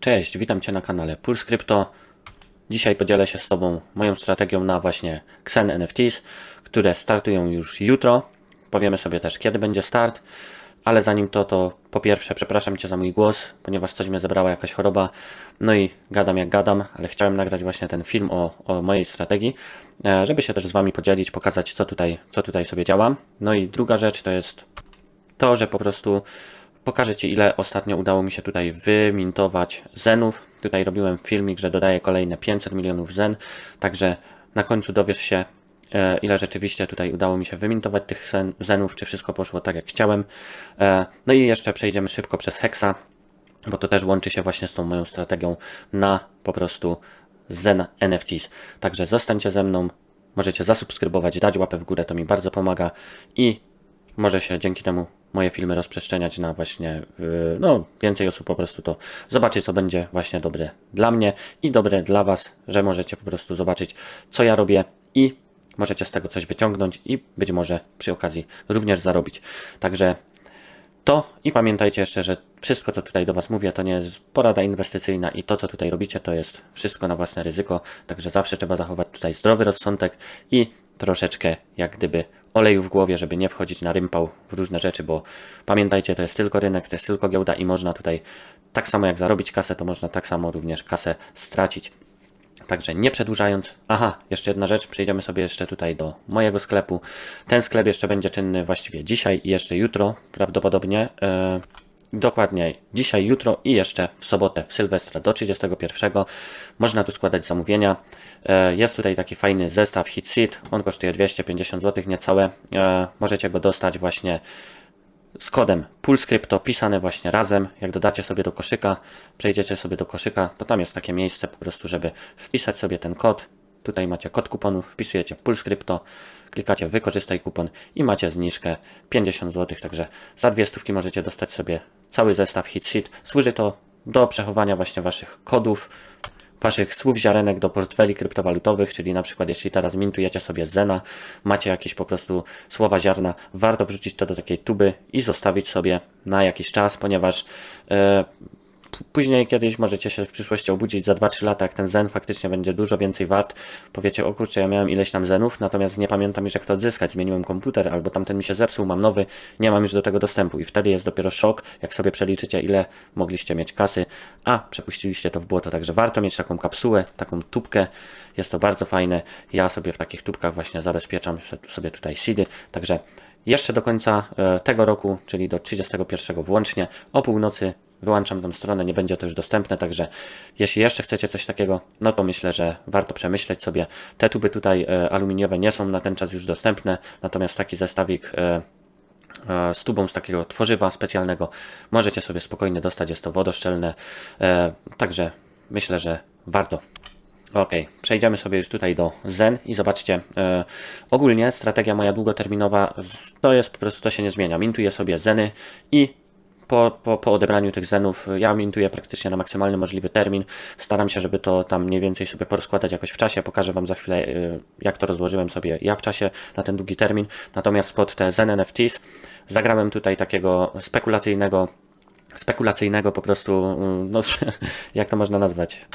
Cześć, witam Cię na kanale Puls Crypto. Dzisiaj podzielę się z Tobą moją strategią na właśnie Xen NFTs, które startują już jutro. Powiemy sobie też, kiedy będzie start, ale zanim to, to po pierwsze przepraszam Cię za mój głos, ponieważ coś mnie zebrała jakaś choroba, no i gadam jak gadam, ale chciałem nagrać właśnie ten film o, o mojej strategii, e, żeby się też z Wami podzielić, pokazać co tutaj, co tutaj sobie działam. No i druga rzecz to jest to, że po prostu pokażę Ci, ile ostatnio udało mi się tutaj wymintować zenów. Tutaj robiłem filmik, że dodaję kolejne 500 milionów zen, także na końcu dowiesz się, e, ile rzeczywiście tutaj udało mi się wymintować tych zen, zenów, czy wszystko poszło tak, jak chciałem. E, No i jeszcze przejdziemy szybko przez Hexa, bo to też łączy się właśnie z tą moją strategią na po prostu Zen NFTs. Także zostańcie ze mną, możecie zasubskrybować, dać łapę w górę, to mi bardzo pomaga i może się dzięki temu moje filmy rozprzestrzeniać na właśnie, no więcej osób po prostu to zobaczy, co będzie właśnie dobre dla mnie i dobre dla Was, że możecie po prostu zobaczyć, co ja robię i możecie z tego coś wyciągnąć i być może przy okazji również zarobić. Także to i pamiętajcie jeszcze, że wszystko, co tutaj do Was mówię, to nie jest porada inwestycyjna i to, co tutaj robicie, to jest wszystko na własne ryzyko. Także zawsze trzeba zachować tutaj zdrowy rozsądek i troszeczkę jak gdyby oleju w głowie, żeby nie wchodzić na rympał w różne rzeczy, bo pamiętajcie, to jest tylko rynek, to jest tylko giełda i można tutaj tak samo jak zarobić kasę, to można tak samo również kasę stracić. Także nie przedłużając, aha, jeszcze jedna rzecz, przejdziemy sobie jeszcze tutaj do mojego sklepu. Ten sklep jeszcze będzie czynny właściwie dzisiaj i jeszcze jutro, prawdopodobnie. E, dokładnie dzisiaj, jutro i jeszcze w sobotę, w Sylwestra do 31. Można tu składać zamówienia. E, jest tutaj taki fajny zestaw Hit Seed, on kosztuje 250 zł niecałe. E, możecie go dostać właśnie z kodem PulseCrypto pisane właśnie razem. Jak dodacie sobie do koszyka, przejdziecie sobie do koszyka, to tam jest takie miejsce po prostu, żeby wpisać sobie ten kod. Tutaj macie kod kuponu, wpisujecie PulseCrypto, klikacie wykorzystaj kupon i macie zniżkę 50 zł. Także za dwie stówki możecie dostać sobie cały zestaw HitSeed. Służy to do przechowania właśnie waszych kodów, waszych słów ziarenek do portfeli kryptowalutowych, czyli na przykład jeśli teraz mintujecie sobie Zena, macie jakieś po prostu słowa ziarna, warto wrzucić to do takiej tuby i zostawić sobie na jakiś czas, ponieważ p- później kiedyś możecie się w przyszłości obudzić za 2-3 lata, jak ten Zen faktycznie będzie dużo więcej wart. Powiecie, o kurczę, ja miałem ileś tam Zenów, natomiast nie pamiętam już jak to odzyskać, zmieniłem komputer, albo tamten mi się zepsuł, mam nowy, nie mam już do tego dostępu. I wtedy jest dopiero szok, jak sobie przeliczycie, ile mogliście mieć kasy, a przepuściliście to w błoto, także warto mieć taką kapsułę, taką tubkę, jest to bardzo fajne, ja sobie w takich tubkach właśnie zabezpieczam sobie tutaj seedy, także jeszcze do końca e, tego roku, czyli do 31 włącznie, o północy wyłączam tą stronę, nie będzie to już dostępne, także jeśli jeszcze chcecie coś takiego, no to myślę, że warto przemyśleć sobie. Te tuby tutaj e, aluminiowe nie są na ten czas już dostępne, natomiast taki zestawik e, e, z tubą z takiego tworzywa specjalnego możecie sobie spokojnie dostać, jest to wodoszczelne, także myślę, że warto. Ok, przejdziemy sobie już tutaj do Zen i zobaczcie, e, ogólnie strategia moja długoterminowa to jest po prostu, to się nie zmienia. Mintuję sobie Zeny i po, po, po odebraniu tych zenów, ja mintuję praktycznie na maksymalny możliwy termin. Staram się, żeby to tam mniej więcej sobie porozkładać jakoś w czasie. Pokażę Wam za chwilę, y, jak to rozłożyłem sobie ja w czasie na ten długi termin. Natomiast pod te Zen NFTs zagrałem tutaj takiego spekulacyjnego, spekulacyjnego po prostu, mm, no jak to można nazwać?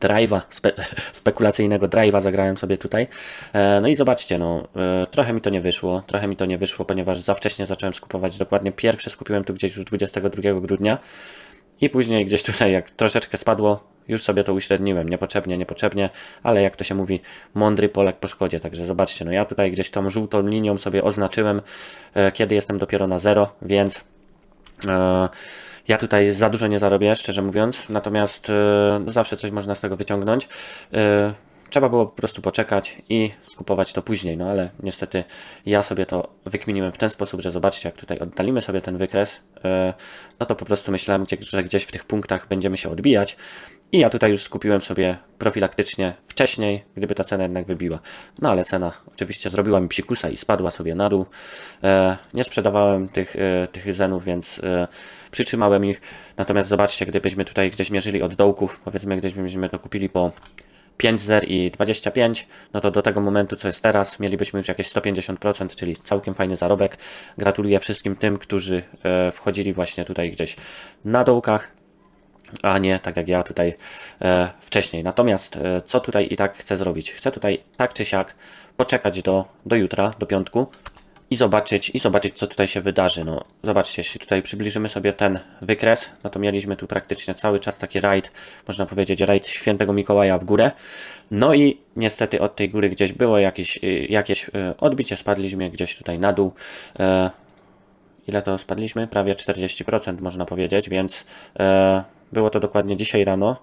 Drive'a, spe, spekulacyjnego drive'a zagrałem sobie tutaj. E, no i zobaczcie, no, e, trochę mi to nie wyszło, trochę mi to nie wyszło, ponieważ za wcześnie zacząłem skupować. Dokładnie pierwszy skupiłem tu gdzieś już 22 grudnia i później gdzieś tutaj, jak troszeczkę spadło, już sobie to uśredniłem, niepotrzebnie, niepotrzebnie, ale jak to się mówi, mądry Polak po szkodzie. Także zobaczcie, no ja tutaj gdzieś tą żółtą linią sobie oznaczyłem, e, kiedy jestem dopiero na zero, więc Ja tutaj za dużo nie zarobię, szczerze mówiąc, natomiast e, no zawsze coś można z tego wyciągnąć. E, Trzeba było po prostu poczekać i skupować to później, no ale niestety ja sobie to wykminiłem w ten sposób, że zobaczcie, jak tutaj oddalimy sobie ten wykres, e, no to po prostu myślałem, że gdzieś w tych punktach będziemy się odbijać i ja tutaj już skupiłem sobie profilaktycznie wcześniej, gdyby ta cena jednak wybiła. No ale cena oczywiście zrobiła mi psikusa i spadła sobie na dół. E, nie sprzedawałem tych, e, tych zenów, więc e, przytrzymałem ich. Natomiast zobaczcie, gdybyśmy tutaj gdzieś mierzyli od dołków, powiedzmy gdybyśmy to kupili po 5 zer i 25, no to do tego momentu, co jest teraz, mielibyśmy już jakieś 150%, czyli całkiem fajny zarobek. Gratuluję wszystkim tym, którzy e, wchodzili właśnie tutaj gdzieś na dołkach. A nie tak jak ja tutaj e, wcześniej. Natomiast e, co tutaj i tak chcę zrobić? Chcę tutaj tak czy siak poczekać do, do jutra, do piątku i zobaczyć, i zobaczyć, co tutaj się wydarzy. No, zobaczcie, jeśli tutaj przybliżymy sobie ten wykres, no to mieliśmy tu praktycznie cały czas taki rajd, można powiedzieć, rajd świętego Mikołaja w górę. No i niestety od tej góry gdzieś było jakieś, y, jakieś y, odbicie, spadliśmy gdzieś tutaj na dół. E, ile to spadliśmy? Prawie 40% można powiedzieć, więc e, było to dokładnie dzisiaj rano.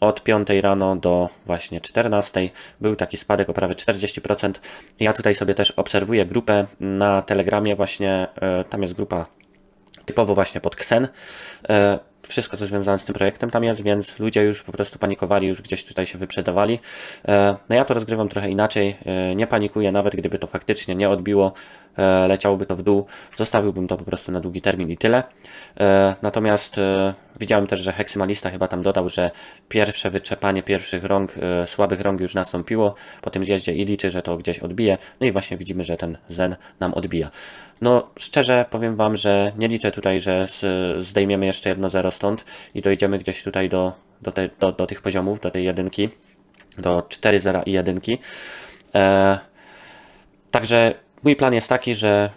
Od 5 rano do właśnie 14 był taki spadek o prawie 40%. Ja tutaj sobie też obserwuję grupę na Telegramie, właśnie e, tam jest grupa typowo właśnie pod Xen. E, wszystko co związane z tym projektem tam jest, więc ludzie już po prostu panikowali, już gdzieś tutaj się wyprzedawali. E, no ja to rozgrywam trochę inaczej, nie panikuję, nawet gdyby to faktycznie nie odbiło, leciałoby to w dół, zostawiłbym to po prostu na długi termin i tyle. E, Natomiast e, widziałem też, że heksymalista chyba tam dodał, że pierwsze wyczepanie pierwszych rąk, e, słabych rąk już nastąpiło po tym zjeździe i liczy, że to gdzieś odbije. No i właśnie widzimy, że ten zen nam odbija. No szczerze powiem Wam, że nie liczę tutaj, że zdejmiemy jeszcze jedno zero stąd i dojdziemy gdzieś tutaj do, do, te, do, do tych poziomów, do tej jedynki, do 4 zera i jedynki. E, Także mój plan jest taki, że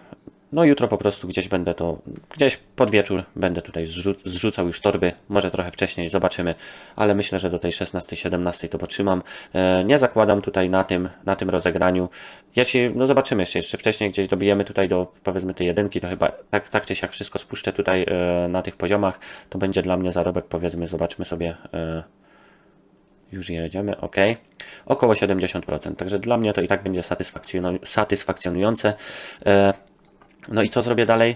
no jutro po prostu gdzieś będę to, gdzieś pod wieczór będę tutaj zrzu zrzucał już torby, może trochę wcześniej, zobaczymy, ale myślę, że do tej 16-17 to potrzymam. E, nie zakładam tutaj na tym, na tym rozegraniu. Jeśli, no zobaczymy jeszcze, jeszcze wcześniej gdzieś dobijemy tutaj do powiedzmy tej jedynki, to chyba tak, tak czy siak wszystko spuszczę tutaj e, na tych poziomach, to będzie dla mnie zarobek powiedzmy, zobaczmy sobie e, już jedziemy, ok. Około 70%. Także dla mnie to i tak będzie satysfakcjonuj- satysfakcjonujące. E, no i co zrobię dalej?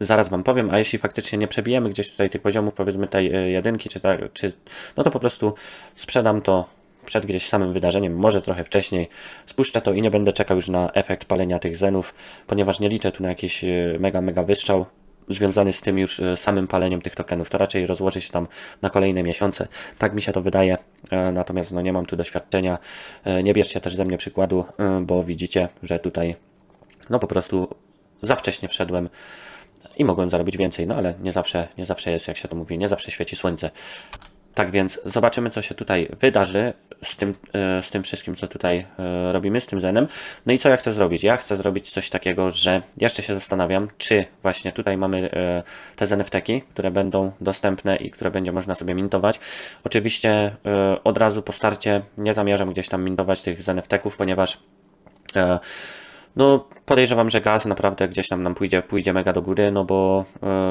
Zaraz Wam powiem, a jeśli faktycznie nie przebijemy gdzieś tutaj tych poziomów, powiedzmy tej e, jedynki, czy tak, czy, no to po prostu sprzedam to przed gdzieś samym wydarzeniem, może trochę wcześniej. Spuszczę to i nie będę czekał już na efekt palenia tych zenów, ponieważ nie liczę tu na jakiś e, mega, mega wystrzał związany z tym już e, samym paleniem tych tokenów. To raczej rozłoży się tam na kolejne miesiące. Tak mi się to wydaje, e, natomiast no nie mam tu doświadczenia. E, Nie bierzcie też ze mnie przykładu, bo widzicie, że tutaj no po prostu za wcześnie wszedłem i mogłem zarobić więcej, no ale nie zawsze, nie zawsze jest, jak się to mówi, nie zawsze świeci słońce. Tak więc zobaczymy, co się tutaj wydarzy z tym, e, z tym wszystkim, co tutaj e, robimy, z tym Zenem. No i co ja chcę zrobić? Ja chcę zrobić coś takiego, że jeszcze się zastanawiam, czy właśnie tutaj mamy e, te ZNFT-ki, które będą dostępne i które będzie można sobie mintować. Oczywiście od razu po starcie nie zamierzam gdzieś tam mintować tych ZNFT-ków, ponieważ no, podejrzewam, że gaz naprawdę gdzieś tam nam pójdzie, pójdzie mega do góry, no bo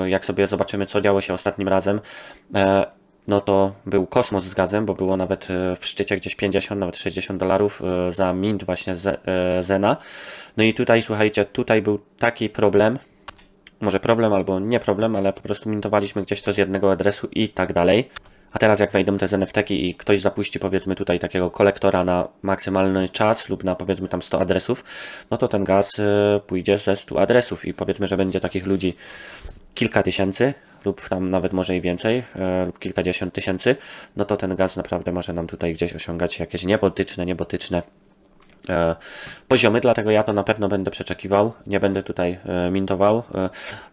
jak sobie zobaczymy, co działo się ostatnim razem, no to był kosmos z gazem, bo było nawet e, w szczycie gdzieś 50, nawet 60 dolarów e, za mint właśnie e, Zena. No i tutaj, słuchajcie, tutaj był taki problem, może problem albo nie problem, ale po prostu mintowaliśmy gdzieś to z jednego adresu i tak dalej. A teraz jak wejdą te ZNFT-ki i ktoś zapuści powiedzmy tutaj takiego kolektora na maksymalny czas lub na powiedzmy tam 100 adresów, no to ten gaz pójdzie ze 100 adresów i powiedzmy, że będzie takich ludzi kilka tysięcy lub tam nawet może i więcej, e, lub kilkadziesiąt tysięcy, no to ten gaz naprawdę może nam tutaj gdzieś osiągać jakieś niebotyczne, niebotyczne e, poziomy, dlatego ja to na pewno będę przeczekiwał, nie będę tutaj e, mintował,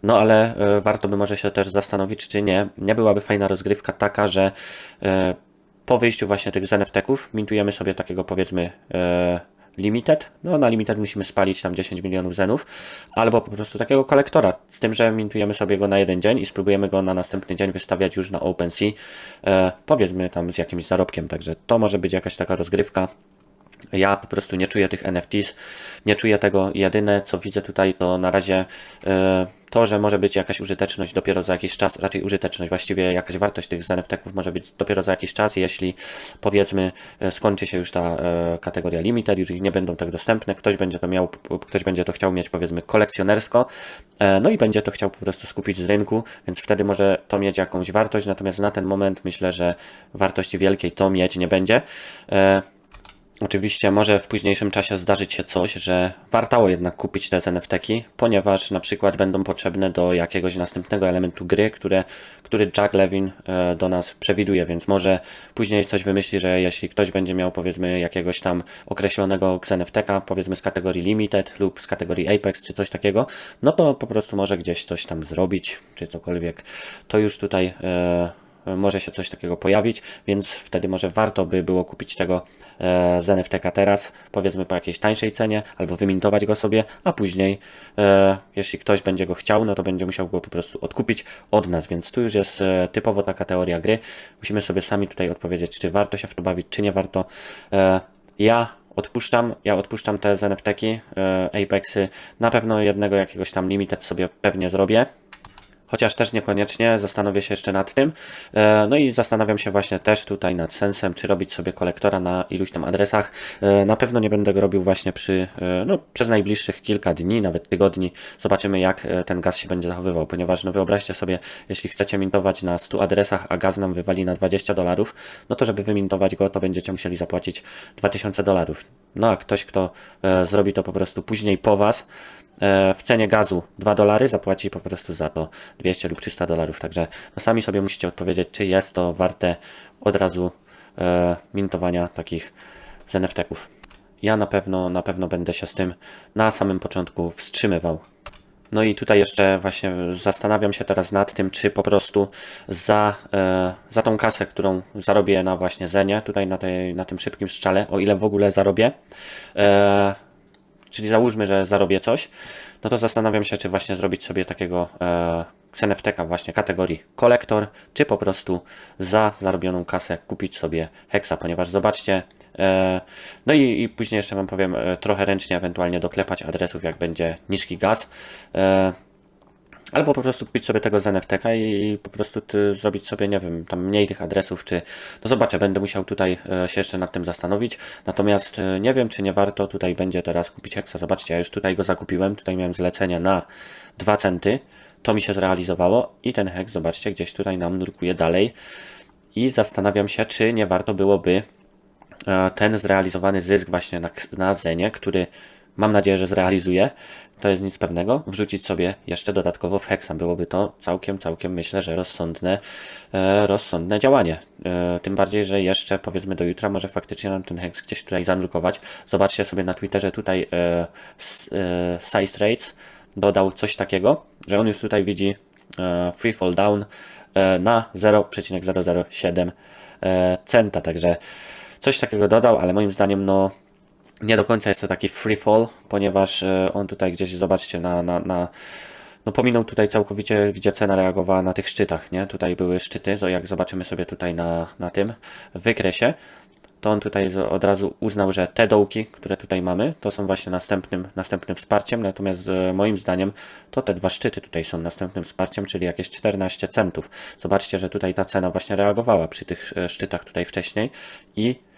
no ale warto by może się też zastanowić, czy nie, nie byłaby fajna rozgrywka taka, że po wyjściu właśnie tych ZNFT-ków mintujemy sobie takiego powiedzmy limited, no na limited musimy spalić tam 10 milionów zenów, albo po prostu takiego kolektora, z tym, że mintujemy sobie go na jeden dzień i spróbujemy go na następny dzień wystawiać już na OpenSea, e, powiedzmy tam z jakimś zarobkiem, także to może być jakaś taka rozgrywka, ja po prostu nie czuję tych NFTs, nie czuję tego. Jedyne co widzę tutaj to na razie e, to, że może być jakaś użyteczność dopiero za jakiś czas, raczej użyteczność, właściwie jakaś wartość tych NFT-ków może być dopiero za jakiś czas, jeśli powiedzmy e, skończy się już ta e, kategoria limited, już ich nie będą tak dostępne, ktoś będzie to miał, ktoś będzie to chciał mieć powiedzmy kolekcjonersko, no i będzie to chciał po prostu skupić z rynku, więc wtedy może to mieć jakąś wartość, natomiast na ten moment myślę, że wartości wielkiej to mieć nie będzie. Oczywiście może w późniejszym czasie zdarzyć się coś, że wartało jednak kupić te NFT-ki, ponieważ na przykład będą potrzebne do jakiegoś następnego elementu gry, które, który Jack Levin e, do nas przewiduje, więc może później coś wymyśli, że jeśli ktoś będzie miał powiedzmy jakiegoś tam określonego NFT-ka, powiedzmy z kategorii Limited lub z kategorii Apex czy coś takiego, no to po prostu może gdzieś coś tam zrobić, czy cokolwiek. To już tutaj e, może się coś takiego pojawić, więc wtedy może warto by było kupić tego e, z teraz, powiedzmy po jakiejś tańszej cenie, albo wymintować go sobie, a później, e, jeśli ktoś będzie go chciał, no to będzie musiał go po prostu odkupić od nas, więc tu już jest e, typowo taka teoria gry. Musimy sobie sami tutaj odpowiedzieć, czy warto się w to bawić, czy nie warto. E, ja odpuszczam, ja odpuszczam te z NFT-ki, Apexy, na pewno jednego jakiegoś tam limited sobie pewnie zrobię, chociaż też niekoniecznie, zastanowię się jeszcze nad tym. E, No i zastanawiam się właśnie też tutaj nad sensem, czy robić sobie kolektora na iluś tam adresach. E, Na pewno nie będę go robił właśnie przy, e, no, przez najbliższych kilka dni, nawet tygodni. Zobaczymy jak ten gaz się będzie zachowywał, ponieważ no wyobraźcie sobie, jeśli chcecie mintować na 100 adresach, a gaz nam wywali na 20 dolarów, no to żeby wymintować go, to będziecie musieli zapłacić 2000 dolarów. No a ktoś, kto zrobi to po prostu później po Was, w cenie gazu 2 dolary, zapłaci po prostu za to 200 lub 300 dolarów. Także no sami sobie musicie odpowiedzieć, czy jest to warte od razu e, mintowania takich z NFT-ków. Ja na pewno, na pewno będę się z tym na samym początku wstrzymywał. No i tutaj jeszcze właśnie zastanawiam się teraz nad tym, czy po prostu za, e, za tą kasę, którą zarobię na właśnie Zenie, tutaj na, tej, na tym szybkim strzale, o ile w ogóle zarobię, e, czyli załóżmy, że zarobię coś, no to zastanawiam się, czy właśnie zrobić sobie takiego e, XNFT-ka właśnie kategorii kolektor, czy po prostu za zarobioną kasę kupić sobie Hexa, ponieważ zobaczcie, e, no i, i później jeszcze Wam powiem, e, trochę ręcznie ewentualnie doklepać adresów, jak będzie niski gaz. E, Albo po prostu kupić sobie tego z NFT-ka i po prostu zrobić sobie, nie wiem, tam mniej tych adresów, czy... No zobaczę, będę musiał tutaj e, się jeszcze nad tym zastanowić. Natomiast e, nie wiem, czy nie warto tutaj będzie teraz kupić Hexa. Zobaczcie, ja już tutaj go zakupiłem. Tutaj miałem zlecenie na 2 centy. To mi się zrealizowało i ten Hex, zobaczcie, gdzieś tutaj nam nurkuje dalej. I zastanawiam się, czy nie warto byłoby e, ten zrealizowany zysk właśnie na, na Zenie, który mam nadzieję, że zrealizuję, to jest nic pewnego, wrzucić sobie jeszcze dodatkowo w Hexa. Byłoby to całkiem, całkiem myślę, że rozsądne, e, rozsądne działanie. E, tym bardziej, że jeszcze powiedzmy do jutra może faktycznie nam ten Hex gdzieś tutaj zanurkować. Zobaczcie sobie na Twitterze tutaj e, e, Size Rates dodał coś takiego, że on już tutaj widzi e, free fall down e, na 0,007 e, centa, także coś takiego dodał, ale moim zdaniem no nie do końca jest to taki free fall, ponieważ e, on tutaj gdzieś, zobaczcie, na, na, na no pominął tutaj całkowicie, gdzie cena reagowała na tych szczytach, nie? Tutaj były szczyty, to jak zobaczymy sobie tutaj na, na tym wykresie, to on tutaj od razu uznał, że te dołki, które tutaj mamy, to są właśnie następnym, następnym wsparciem, natomiast e, moim zdaniem to te dwa szczyty tutaj są następnym wsparciem, czyli jakieś 14 centów. Zobaczcie, że tutaj ta cena właśnie reagowała przy tych e, szczytach tutaj wcześniej i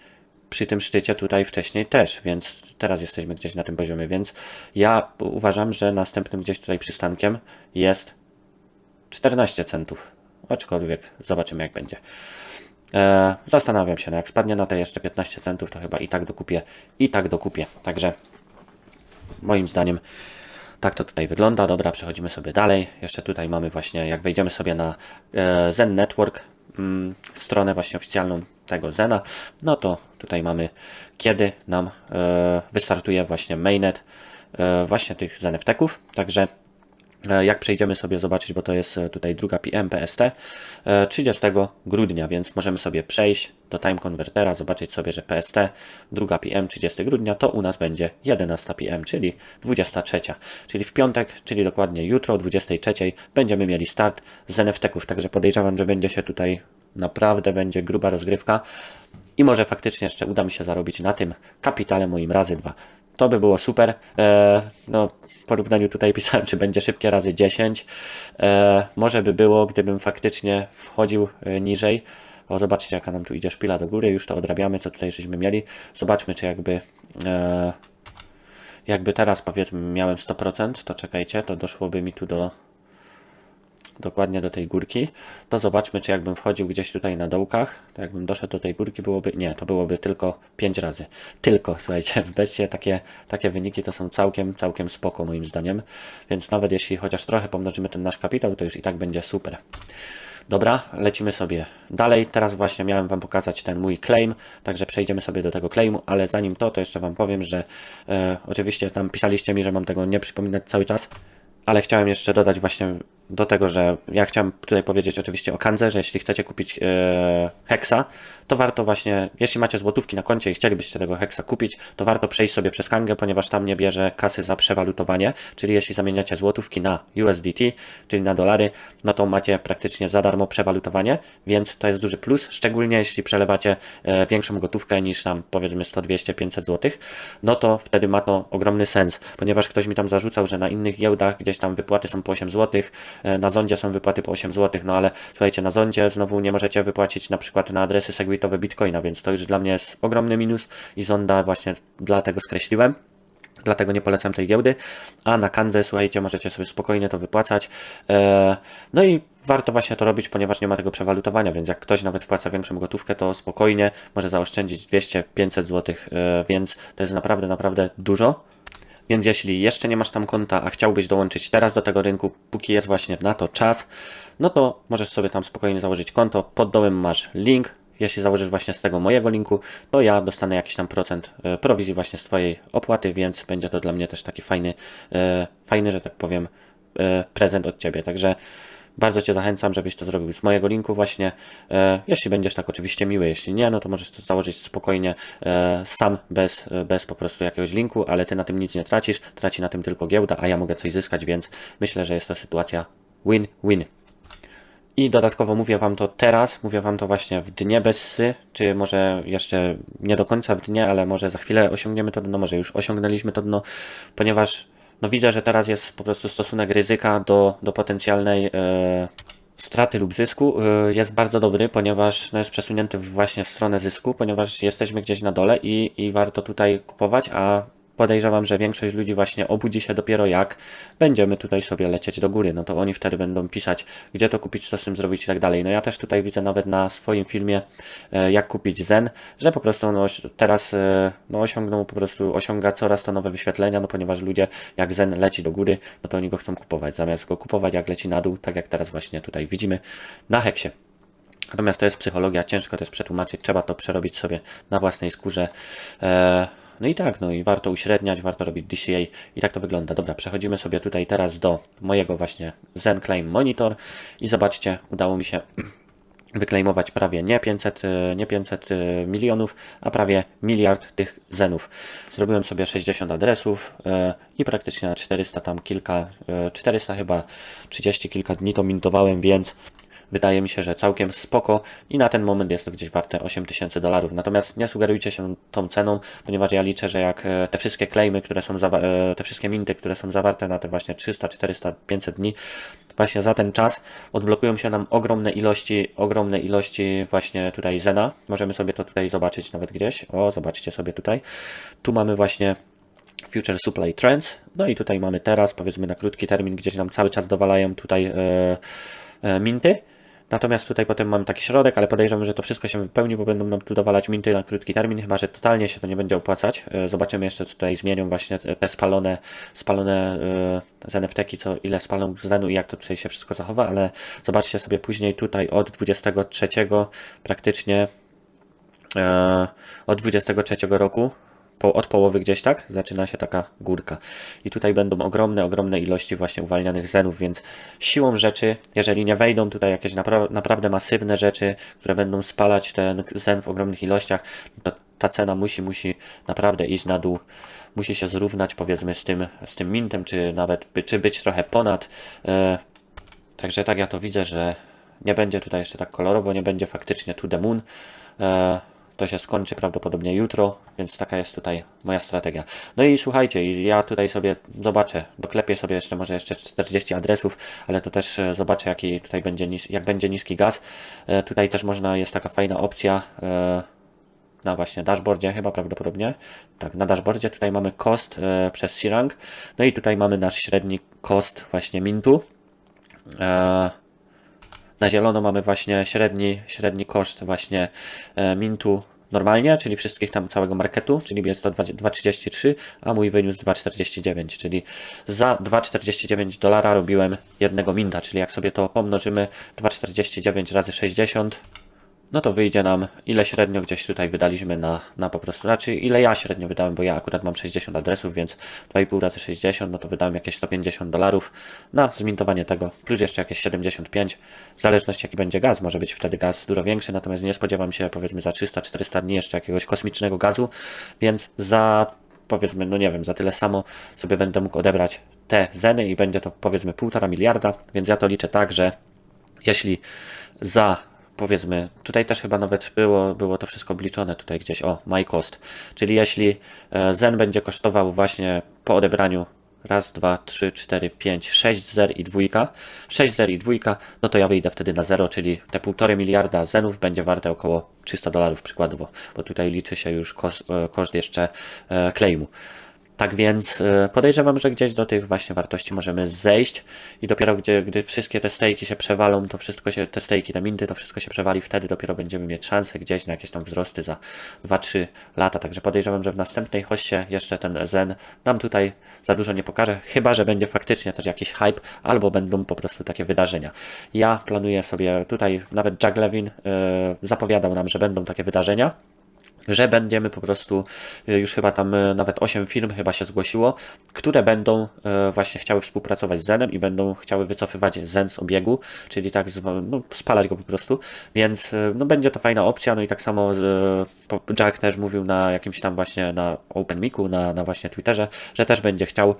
przy tym szczycie tutaj wcześniej też, więc teraz jesteśmy gdzieś na tym poziomie, więc ja uważam, że następnym gdzieś tutaj przystankiem jest 14 centów. Aczkolwiek zobaczymy jak będzie. E, zastanawiam się, no jak spadnie na te jeszcze 15 centów, to chyba i tak dokupię, i tak dokupię. Także moim zdaniem tak to tutaj wygląda. Dobra, przechodzimy sobie dalej. Jeszcze tutaj mamy właśnie, jak wejdziemy sobie na e, Zen Network, mm, stronę właśnie oficjalną tego Zena, no to tutaj mamy kiedy nam e, wystartuje właśnie mainnet e, właśnie tych ZNFT-ków. Także Jak przejdziemy sobie zobaczyć, bo to jest e, tutaj druga PM PST, e, 30 grudnia, więc możemy sobie przejść do Time Convertera, zobaczyć sobie, że PST, druga PM 30 grudnia, to u nas będzie 11 PM, czyli 23. Czyli w piątek, czyli dokładnie jutro o 23 będziemy mieli start z NFT-ków, także podejrzewam, że będzie się tutaj naprawdę będzie gruba rozgrywka i może faktycznie jeszcze uda mi się zarobić na tym kapitale moim razy dwa. To by było super. E, no, w porównaniu tutaj pisałem, czy będzie szybkie razy 10. E, może by było, gdybym faktycznie wchodził e, niżej. O, zobaczcie, jaka nam tu idzie szpila do góry. Już to odrabiamy, co tutaj żeśmy mieli. Zobaczmy, czy jakby. E, jakby teraz powiedzmy miałem 100%, to czekajcie, to doszłoby mi tu do dokładnie do tej górki, to zobaczmy, czy jakbym wchodził gdzieś tutaj na dołkach, to jakbym doszedł do tej górki, byłoby, nie, to byłoby tylko 5 razy. Tylko, słuchajcie, w Bessie takie, takie wyniki to są całkiem, całkiem spoko moim zdaniem, więc nawet jeśli chociaż trochę pomnożymy ten nasz kapitał, to już i tak będzie super. Dobra, lecimy sobie dalej. Teraz właśnie miałem Wam pokazać ten mój claim, także przejdziemy sobie do tego claimu, ale zanim to, to jeszcze Wam powiem, że e, oczywiście tam pisaliście mi, że mam tego nie przypominać cały czas, ale chciałem jeszcze dodać właśnie do tego, że ja chciałem tutaj powiedzieć oczywiście o Kandze, że jeśli chcecie kupić e, Hexa, to warto właśnie, jeśli macie złotówki na koncie i chcielibyście tego Hexa kupić, to warto przejść sobie przez Kangę, ponieważ tam nie bierze kasy za przewalutowanie, czyli jeśli zamieniacie złotówki na USDT, czyli na dolary, no to macie praktycznie za darmo przewalutowanie, więc to jest duży plus, szczególnie jeśli przelewacie e, większą gotówkę niż tam powiedzmy 100, 200, 500 zł, no to wtedy ma to ogromny sens, ponieważ ktoś mi tam zarzucał, że na innych giełdach gdzieś tam wypłaty są po 8 zł, e, na Zondzie są wypłaty po 8 zł, no ale słuchajcie, na Zondzie znowu nie możecie wypłacić na przykład na adresy segwitowe Bitcoina, więc to już dla mnie jest ogromny minus i Zonda właśnie dlatego skreśliłem. Dlatego nie polecam tej giełdy. A na Kanze, słuchajcie, możecie sobie spokojnie to wypłacać. Eee, no i warto właśnie to robić, ponieważ nie ma tego przewalutowania, więc jak ktoś nawet wpłaca większą gotówkę, to spokojnie może zaoszczędzić 200-500 zł, eee, więc to jest naprawdę, naprawdę dużo. Więc jeśli jeszcze nie masz tam konta, a chciałbyś dołączyć teraz do tego rynku, póki jest właśnie na to czas, no to możesz sobie tam spokojnie założyć konto. Pod dołem masz link. Jeśli założysz właśnie z tego mojego linku, to ja dostanę jakiś tam procent e, prowizji właśnie z Twojej opłaty, więc będzie to dla mnie też taki fajny, e, fajny, że tak powiem, e, prezent od Ciebie. Także bardzo Cię zachęcam, żebyś to zrobił z mojego linku właśnie. E, jeśli będziesz tak oczywiście miły, jeśli nie, no to możesz to założyć spokojnie e, sam, bez, e, bez po prostu jakiegoś linku, ale Ty na tym nic nie tracisz, traci na tym tylko giełda, a ja mogę coś zyskać, więc myślę, że jest to sytuacja win-win. I dodatkowo mówię Wam to teraz, mówię Wam to właśnie w dnie Bessy, czy może jeszcze nie do końca w dnie, ale może za chwilę osiągniemy to dno, może już osiągnęliśmy to dno, ponieważ no widzę, że teraz jest po prostu stosunek ryzyka do, do potencjalnej e, straty lub zysku. E, jest bardzo dobry, ponieważ no, jest przesunięty właśnie w stronę zysku, ponieważ jesteśmy gdzieś na dole i, i warto tutaj kupować, a podejrzewam, że większość ludzi właśnie obudzi się dopiero jak będziemy tutaj sobie lecieć do góry. No to oni wtedy będą pisać, gdzie to kupić, co z tym zrobić i tak dalej. No ja też tutaj widzę nawet na swoim filmie, e, jak kupić Zen, że po prostu no, teraz e, no, osiągnął, po prostu osiąga coraz to nowe wyświetlenia, no ponieważ ludzie, jak Zen leci do góry, no to oni go chcą kupować. Zamiast go kupować, jak leci na dół, tak jak teraz właśnie tutaj widzimy na heksie. Natomiast to jest psychologia, ciężko to jest przetłumaczyć, trzeba to przerobić sobie na własnej skórze. Eee, no i tak, no i warto uśredniać, warto robić DCA i tak to wygląda. Dobra, przechodzimy sobie tutaj teraz do mojego właśnie Zen Claim Monitor i zobaczcie, udało mi się wyklejmować prawie nie 500, e, nie 500 e, milionów, a prawie miliard tych zenów. Zrobiłem sobie 60 adresów e, i praktycznie na 400 tam kilka, 400 chyba 30 kilka dni to mintowałem, więc Wydaje mi się, że całkiem spoko i na ten moment jest to gdzieś warte 8000 dolarów. Natomiast nie sugerujcie się tą ceną, ponieważ ja liczę, że jak e, te wszystkie claimy, które są e, te wszystkie minty, które są zawarte na te właśnie 300, 400, 500 dni, właśnie za ten czas odblokują się nam ogromne ilości, ogromne ilości właśnie tutaj Zena. Możemy sobie to tutaj zobaczyć nawet gdzieś. O, zobaczcie sobie tutaj. Tu mamy właśnie Future Supply Trends. No i tutaj mamy teraz, powiedzmy na krótki termin, gdzieś nam cały czas dowalają tutaj e, e, minty. Natomiast tutaj potem mamy taki środek, ale podejrzewam, że to wszystko się wypełni, bo będą nam tu dowalać minty na krótki termin, chyba że totalnie się to nie będzie opłacać. E, zobaczymy jeszcze, co tutaj zmienią właśnie te spalone, spalone e, z NFT-ki, co ile spalą zenu i jak to tutaj się wszystko zachowa, ale zobaczcie sobie później tutaj od 23 praktycznie e, od 23 roku po, od połowy gdzieś tak, zaczyna się taka górka. I tutaj będą ogromne, ogromne ilości właśnie uwalnianych zenów, więc siłą rzeczy, jeżeli nie wejdą tutaj jakieś napra naprawdę masywne rzeczy, które będą spalać ten zen w ogromnych ilościach, to ta cena musi, musi naprawdę iść na dół. Musi się zrównać powiedzmy z tym, z tym mintem, czy nawet czy być trochę ponad. E, także tak ja to widzę, że nie będzie tutaj jeszcze tak kolorowo, nie będzie faktycznie to the moon. E, to się skończy prawdopodobnie jutro, więc taka jest tutaj moja strategia. No i słuchajcie, ja tutaj sobie zobaczę, doklepię sobie jeszcze może jeszcze 40 adresów, ale to też e, zobaczę jaki tutaj będzie, jak będzie niski gaz. E, tutaj też można, jest taka fajna opcja e, na właśnie dashboardzie chyba prawdopodobnie. Tak, na dashboardzie tutaj mamy cost przez C-Rank. No i tutaj mamy nasz średni cost właśnie mintu. Na zielono mamy właśnie średni, średni koszt właśnie e, mintu normalnie, czyli wszystkich tam całego marketu, czyli jest to 2 2,33, a mój wyniósł 2,49, czyli za 2,49 dolara robiłem jednego minta, czyli jak sobie to pomnożymy 2,49 razy 60, no to wyjdzie nam ile średnio gdzieś tutaj wydaliśmy na, na po prostu, znaczy ile ja średnio wydałem, bo ja akurat mam 60 adresów, więc 2,5 razy 60, no to wydałem jakieś 150 dolarów na zmintowanie tego, plus jeszcze jakieś 75, w zależności jaki będzie gaz, może być wtedy gaz dużo większy, natomiast nie spodziewam się powiedzmy za 300-400 dni jeszcze jakiegoś kosmicznego gazu, więc za powiedzmy, no nie wiem, za tyle samo sobie będę mógł odebrać te zeny i będzie to powiedzmy 1,5 miliarda, więc ja to liczę tak, że jeśli za powiedzmy, tutaj też chyba nawet było, było to wszystko obliczone tutaj gdzieś, o, my cost, czyli jeśli e, Zen będzie kosztował właśnie po odebraniu raz, dwa, trzy, cztery, pięć, sześć zer i dwójka, sześć zer i dwójka, no to ja wyjdę wtedy na zero, czyli te półtorej miliarda zenów będzie warte około 300 dolarów przykładowo, bo tutaj liczy się już koszt, koszt jeszcze e, claimu. Tak więc y, podejrzewam, że gdzieś do tych właśnie wartości możemy zejść i dopiero gdzie, gdy wszystkie te stejki się przewalą, to wszystko się, te stejki, te minty, to wszystko się przewali, wtedy dopiero będziemy mieć szansę gdzieś na jakieś tam wzrosty za 2-3 lata. Także podejrzewam, że w następnej hoście jeszcze ten Zen nam tutaj za dużo nie pokaże, chyba, że będzie faktycznie też jakiś hype, albo będą po prostu takie wydarzenia. Ja planuję sobie tutaj, nawet Jack Levin yy, zapowiadał nam, że będą takie wydarzenia, że będziemy po prostu, y, już chyba tam y, nawet 8 firm chyba się zgłosiło, które będą y, właśnie chciały współpracować z Zenem i będą chciały wycofywać Zen z obiegu, czyli tak no, spalać go po prostu, więc no, będzie to fajna opcja, no i tak samo Jack też mówił na jakimś tam właśnie na OpenMiku, na, na właśnie Twitterze, że też będzie chciał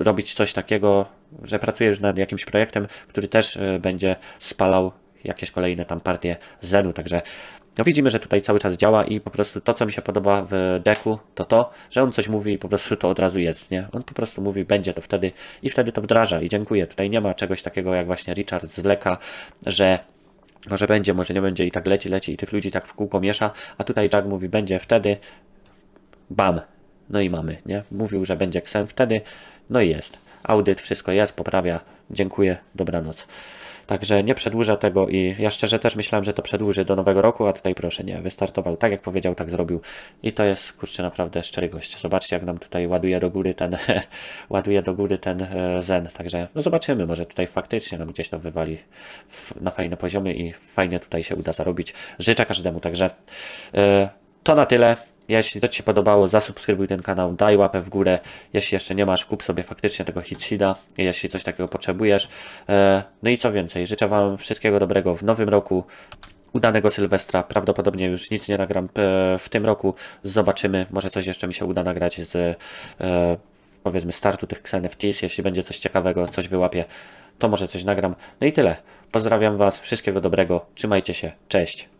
robić coś takiego, że pracuje już nad jakimś projektem, który też będzie spalał jakieś kolejne tam partie Zenu, także no widzimy, że tutaj cały czas działa i po prostu to, co mi się podoba w decku, to to, że on coś mówi i po prostu to od razu jest, nie? On po prostu mówi, będzie to wtedy i wtedy to wdraża i dziękuję. Tutaj nie ma czegoś takiego jak właśnie Richard z Leka, że może będzie, może nie będzie i tak leci, leci i tych ludzi tak w kółko miesza, a tutaj Jack mówi, będzie wtedy, bam, no i mamy, nie? Mówił, że będzie Xen wtedy, no i jest. Audyt, wszystko jest, poprawia, dziękuję, dobranoc. Także nie przedłuża tego i ja szczerze też myślałem, że to przedłuży do nowego roku, a tutaj proszę nie, wystartował tak jak powiedział, tak zrobił i to jest kurczę naprawdę szczery gość. Zobaczcie jak nam tutaj ładuje do góry ten ładuje do góry ten e, zen, także no zobaczymy, może tutaj faktycznie nam gdzieś to wywali w, na fajne poziomy i fajnie tutaj się uda zarobić. Życzę każdemu, także e, to na tyle. Jeśli to Ci się podobało, zasubskrybuj ten kanał, daj łapę w górę. Jeśli jeszcze nie masz, kup sobie faktycznie tego Hitseeda, jeśli coś takiego potrzebujesz. E, no i co więcej, życzę Wam wszystkiego dobrego w nowym roku. Udanego Sylwestra. Prawdopodobnie już nic nie nagram e, w tym roku. Zobaczymy. Może coś jeszcze mi się uda nagrać z e, powiedzmy startu tych XNFTs. Jeśli będzie coś ciekawego, coś wyłapię, to może coś nagram. No i tyle. Pozdrawiam Was. Wszystkiego dobrego. Trzymajcie się. Cześć.